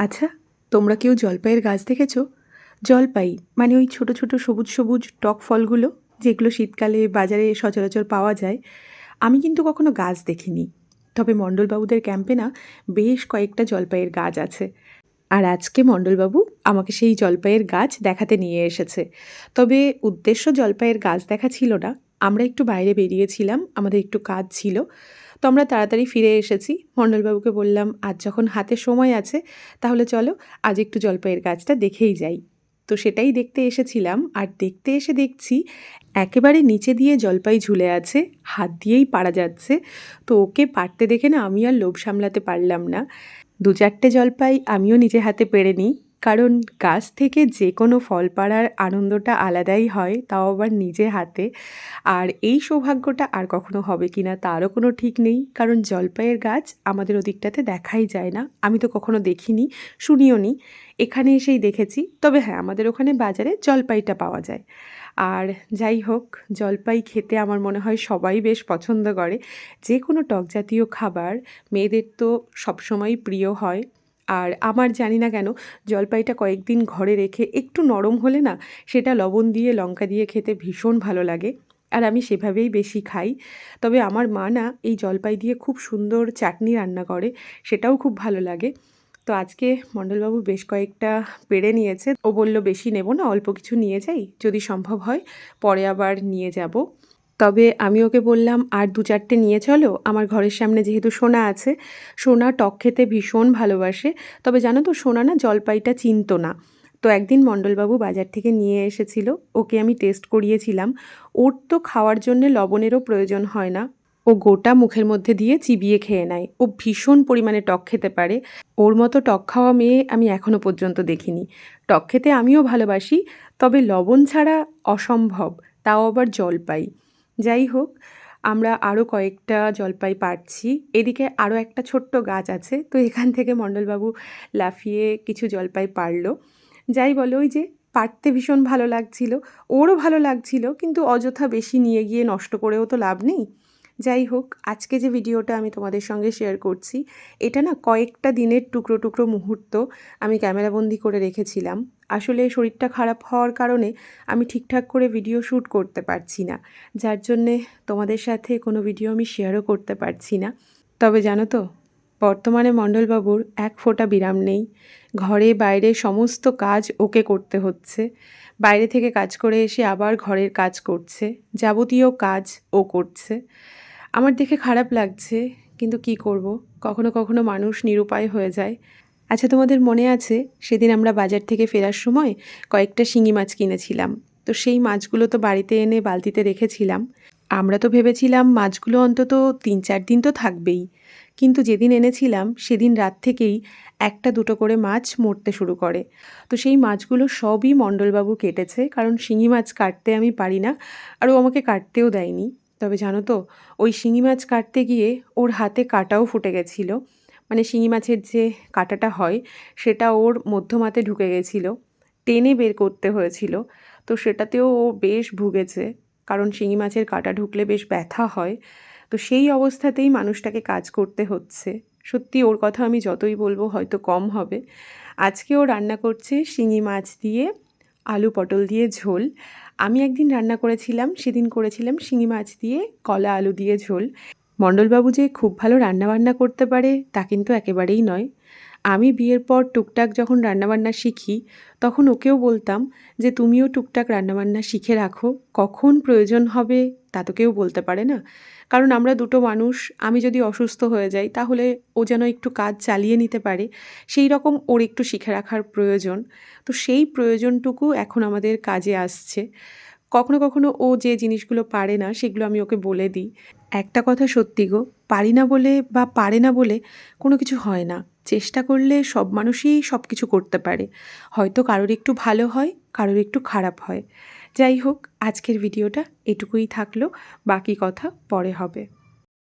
আচ্ছা তোমরা কেউ জলপাইয়ের গাছ দেখেছ? জলপাই মানে ওই ছোট ছোট সবুজ সবুজ টক ফলগুলো, যেগুলো শীতকালে বাজারে সচরাচর পাওয়া যায়, আমি কিন্তু কখনো গাছ দেখিনি। তবে মণ্ডলবাবুদের ক্যাম্পে না বেশ কয়েকটা জলপাইয়ের গাছ আছে। আর আজকে মণ্ডলবাবু আমাকে সেই জলপাইয়ের গাছ দেখাতে নিয়ে এসেছে। তবে উদ্দেশ্য জলপাইয়ের গাছ দেখা ছিল না। আমরা একটু বাইরে বেরিয়েছিলাম, আমাদের একটু কাজ ছিল। তো আমরা তাড়াতাড়ি ফিরে এসেছি। মণ্ডলবাবুকে বললাম, আজ যখন হাতে সময় আছে, তাহলে চলো আজ একটু জলপাইয়ের গাছটা দেখেই যাই। তো সেটাই দেখতে এসেছিলাম। আর দেখতে এসে দেখছি, একেবারে নিচে দিয়ে জলপাই ঝুলে আছে, হাত দিয়েই পারা যাচ্ছে। তো ওকে পারতে দেখে না আমি আর লোভ সামলাতে পারলাম না। দু চারটে জলপাই আমিও নিজে হাতে পেরে নিই। কারণ গাছ থেকে যে কোনো ফল পাড়ার আনন্দটা আলাদাই হয়, তাও আবার নিজে হাতে। আর এই সৌভাগ্যটা আর কখনো হবে কি না, তারও কোনো ঠিক নেই। কারণ জলপাইয়ের গাছ আমাদের ওদিকটাতে দেখাই যায় না। আমি তো কখনো দেখিনি, শুনিও নি। এখানে এসেই দেখেছি। তবে হ্যাঁ আমাদের ওখানে বাজারে জলপাইটা পাওয়া যায়। আর যাই হোক, জলপাই খেতে আমার মনে হয় সবাই বেশ পছন্দ করে। যে কোনো টক জাতীয় খাবার মেয়েদের তো সবসময়ই প্রিয় হয়। আর আমার জানি না কেন জলপাইটা কয়েকদিন ঘরে রেখে একটু নরম হলে না সেটা লবণ দিয়ে, লঙ্কা দিয়ে খেতে ভীষণ ভালো লাগে আর আমি সেভাবেই বেশি খাই। তবে আমার মা না এই জলপাই দিয়ে খুব সুন্দর চাটনি রান্না করে, সেটাও খুব ভালো লাগে। তো আজকে মণ্ডলবাবু বেশ কয়েকটা পেড়ে নিয়েছে। ও বলল, বেশি নেব না, অল্প কিছু নিয়ে যাই, যদি সম্ভব হয়, পরে আবার নিয়ে যাব। তবে আমি ওকে বললাম, আর দু চারটে নিয়ে চলো, আমার ঘরের সামনে যেহেতু সোনা আছে, সোনা টক খেতে ভীষণ ভালোবাসে। তবে জানো তো, সোনা না জলপাইটা চিনতো না। তো একদিন মণ্ডলবাবু বাজার থেকে নিয়ে এসেছিল, ওকে আমি টেস্ট করিয়েছিলাম। ওর তো খাওয়ার জন্য লবণেরও প্রয়োজন হয় না। ও গোটা মুখের মধ্যে দিয়ে চিবিয়ে খেয়ে নেয়। ও ভীষণ পরিমাণে টক খেতে পারে। ওর মতো টক খাওয়া মেয়ে আমি এখনও পর্যন্ত দেখিনি। টক খেতে আমিও ভালোবাসি, তবে লবণ ছাড়া অসম্ভব। তাও আবার জলপাই। যাই হোক, আমরা আরও কয়েকটা জলপাই পাচ্ছি এদিকে আরও একটা ছোট্ট গাছ আছে, তো এখান থেকে মণ্ডলবাবু লাফিয়ে কিছু জলপাই পারল যাই বলো, ওই যে পারতে ভীষণ ভালো লাগছিল, ওরও ভালো লাগছিল, কিন্তু অযথা বেশি নিয়ে গিয়ে নষ্ট করেও তো লাভ নেই। যাই হোক, আজকে যে ভিডিওটা আমি তোমাদের সঙ্গে শেয়ার করছি, এটা না কয়েকটা দিনের টুকরো টুকরো মুহূর্ত আমি ক্যামেরাবন্দি করে রেখেছিলাম। আসলে শরীরটা খারাপ হওয়ার কারণে আমি ঠিকঠাক করে ভিডিও শ্যুট করতে পারছি না। যার জন্যে তোমাদের সাথে কোনো ভিডিও আমি শেয়ারও করতে পারছি না। তবে জানো তো, বর্তমানে মণ্ডলবাবুর এক ফোঁটা বিরাম নেই। ঘরে বাইরে সমস্ত কাজ ওকে করতে হচ্ছে। বাইরে থেকে কাজ করে এসে আবার ঘরের কাজ করছে। যাবতীয় কাজ ও করছে। আমার দেখে খারাপ লাগছে, কিন্তু কি করব? কখনো কখনো মানুষ নিরুপায় হয়ে যায়। আচ্ছা তোমাদের মনে আছে, সেদিন আমরা বাজার থেকে ফেরার সময় কয়েকটা শিঙি মাছ কিনেছিলাম। তো সেই মাছগুলো তো বাড়িতে এনে বালতিতে রেখেছিলাম। আমরা তো ভেবেছিলাম মাছগুলো অন্তত তিন চার দিন তো থাকবেই। কিন্তু যেদিন এনেছিলাম, সেদিন রাত থেকেই একটা দুটো করে মাছ মরতে শুরু করে। তো সেই মাছগুলো সবই মণ্ডলবাবু কেটেছে, কারণ শিঙি মাছ কাটতে আমি পারি না, আর ও আমাকে কাটতেও দেয়নি। তবে জানো তো, ওই শিঙি মাছ কাটতে গিয়ে ওর হাতে কাটাও ফুটে গেছিল। মানে শিঙি মাছের যে কাটাটা হয়, সেটা ওর মধ্যমাতে ঢুকে গেছিল। টেনে বের করতে হয়েছিল। তো সেটাতেও ও বেশ ভুগেছে, কারণ শিঙি মাছের কাটা ঢুকলে বেশ ব্যথা হয়। তো সেই অবস্থাতেই মানুষটাকে কাজ করতে হচ্ছে। সত্যি ওর কথা আমি যতই বলব হয়তো কম হবে। আজকে ও রান্না করছে শিঙি মাছ দিয়ে আলু পটল দিয়ে ঝোল। আমি একদিন রান্না করেছিলাম, সেদিন করেছিলাম শিঙি মাছ দিয়ে কলা, আলু দিয়ে ঝোল। মণ্ডলবাবু যে খুব ভালো রান্নাবান্না করতে পারে, তা কিন্তু একেবারেই নয়। আমি বিয়ের পর টুকটাক যখন রান্নাবান্না শিখি, তখন ওকেও বলতাম যে, তুমিও টুকটাক রান্নাবান্না শিখে রাখো। কখন প্রয়োজন হবে তা তো কেউ বলতে পারে না। কারণ আমরা দুটো মানুষ, আমি যদি অসুস্থ হয়ে যাই, তাহলে ও যেন একটু কাজ চালিয়ে নিতে পারে। সেই রকম ওর একটু শিখে রাখার প্রয়োজন। তো সেই প্রয়োজনটুকু এখন আমাদের কাজে আসছে। কখনো কখনো ও যে জিনিসগুলো পারে না, সেগুলো আমি ওকে বলে দিই। একটা কথা সত্যি গো, পারি না বলে বা পারে না বলে কোনো কিছু হয় না। চেষ্টা করলে সব মানুষই সব কিছু করতে পারে। হয়তো কারোর একটু ভালো হয়, কারোর একটু খারাপ হয়। যাই হোক, আজকের ভিডিওটা এটুকুই থাকল, বাকি কথা পরে হবে।